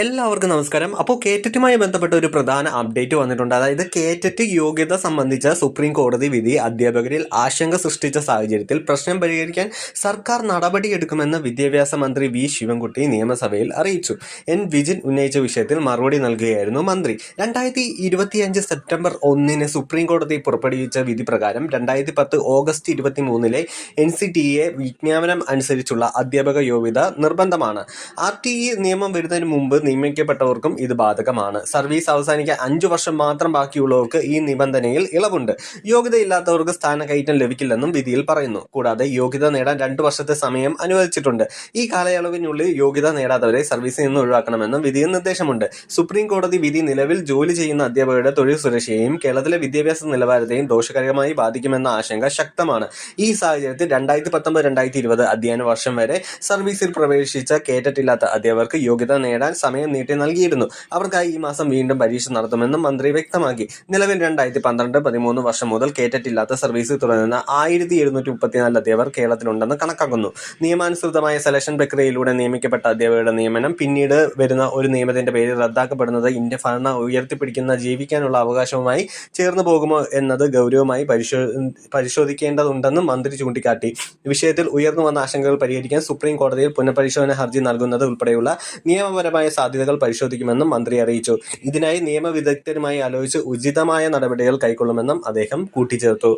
എല്ലാവർക്കും നമസ്കാരം. അപ്പോൾ കേറ്ററ്റുമായി ബന്ധപ്പെട്ട ഒരു പ്രധാന അപ്ഡേറ്റ് വന്നിട്ടുണ്ട്. അതായത് കേറ്ററ്റ് യോഗ്യത സംബന്ധിച്ച സുപ്രീം കോടതി വിധി അധ്യാപകരിൽ ആശങ്ക സൃഷ്ടിച്ച സാഹചര്യത്തിൽ പ്രശ്നം പരിഹരിക്കാൻ സർക്കാർ നടപടിയെടുക്കുമെന്ന് വിദ്യാഭ്യാസ മന്ത്രി വി ശിവൻകുട്ടി നിയമസഭയിൽ അറിയിച്ചു. എൻ വിജിൻ ഉന്നയിച്ച വിഷയത്തിൽ മറുപടി നൽകുകയായിരുന്നു മന്ത്രി. രണ്ടായിരത്തി ഇരുപത്തിയഞ്ച് സെപ്റ്റംബർ ഒന്നിന് സുപ്രീം കോടതി പുറപ്പെടുവിച്ച വിധി പ്രകാരം രണ്ടായിരത്തി പത്ത് ഓഗസ്റ്റ് ഇരുപത്തി മൂന്നിലെ എൻ സി ടി എ വിജ്ഞാപനം അനുസരിച്ചുള്ള അധ്യാപക യോഗ്യത നിർബന്ധമാണ്. ആർ ടി ഇ നിയമം വരുന്നതിന് മുമ്പ് നിയമിക്കപ്പെട്ടവർക്കും ഇത് ബാധകമാണ്. സർവീസ് അവസാനിക്കാൻ അഞ്ചു വർഷം മാത്രം ബാക്കിയുള്ളവർക്ക് ഈ നിബന്ധനയിൽ ഇളവുണ്ട്. യോഗ്യതയില്ലാത്തവർക്ക് സ്ഥാനക്കയറ്റം ലഭിക്കില്ലെന്നും വിധിയിൽ പറയുന്നു. കൂടാതെ യോഗ്യത നേടാൻ രണ്ടു വർഷത്തെ സമയം അനുവദിച്ചിട്ടുണ്ട്. ഈ കാലയളവിനുള്ളിൽ യോഗ്യത നേടാത്തവരെ സർവീസിൽ നിന്ന് ഒഴിവാക്കണമെന്നും വിധിയിൽ നിർദ്ദേശമുണ്ട്. സുപ്രീം കോടതി വിധി നിലവിൽ ജോലി ചെയ്യുന്ന അധ്യാപകരുടെ തൊഴിൽ സുരക്ഷയെയും കേരളത്തിലെ വിദ്യാഭ്യാസ നിലവാരത്തെയും ദോഷകരമായി ബാധിക്കുമെന്ന ആശങ്ക ശക്തമാണ്. ഈ സാഹചര്യത്തിൽ രണ്ടായിരത്തി പത്തൊമ്പത് രണ്ടായിരത്തി ഇരുപത് അധ്യയന വർഷം വരെ സർവീസിൽ പ്രവേശിച്ച കേറ്റിട്ടില്ലാത്ത അധ്യാപകർക്ക് യോഗ്യത നേടാൻ സമയം നീട്ടി നൽകിയിരുന്നു. അവർക്കായി ഈ മാസം വീണ്ടും പരീക്ഷ നടത്തുമെന്നും മന്ത്രി വ്യക്തമാക്കി. നിലവിൽ രണ്ടായിരത്തി പന്ത്രണ്ട് പതിമൂന്ന് വർഷം മുതൽ കേറ്ററ്റില്ലാത്ത സർവീസിൽ തുടരുന്ന ആയിരത്തി എഴുന്നൂറ്റി മുപ്പത്തിനാല് അധ്യാപകർ കേരളത്തിലുണ്ടെന്ന് കണക്കാക്കുന്നു. നിയമാനുസൃതമായ സെലക്ഷൻ പ്രക്രിയയിലൂടെ നിയമിക്കപ്പെട്ട അധ്യാപകരുടെ നിയമനം പിന്നീട് വരുന്ന ഒരു നിയമത്തിന്റെ പേരിൽ റദ്ദാക്കപ്പെടുന്നത് ഇന്ത്യ ഭരണ ഉയർത്തിപ്പിടിക്കുന്ന ജീവിക്കാനുള്ള അവകാശവുമായി ചേർന്നു പോകുമോ എന്നത് ഗൗരവമായി പരിശോ പരിശോധിക്കേണ്ടതുണ്ടെന്നും മന്ത്രി ചൂണ്ടിക്കാട്ടി. വിഷയത്തിൽ ഉയർന്നു വന്ന ആശങ്കകൾ പരിഹരിക്കാൻ സുപ്രീം കോടതിയിൽ പുനഃപരിശോധന ഹർജി നൽകുന്നത് ഉൾപ്പെടെയുള്ള നിയമപരമായ സാധ്യതകൾ പരിശോധിക്കുമെന്നും മന്ത്രി അറിയിച്ചു. ഇതിനായി നിയമവിദഗ്ധരുമായി ആലോചിച്ച് ഉചിതമായ നടപടികൾ കൈക്കൊള്ളുമെന്നും അദ്ദേഹം കൂട്ടിച്ചേർത്തു.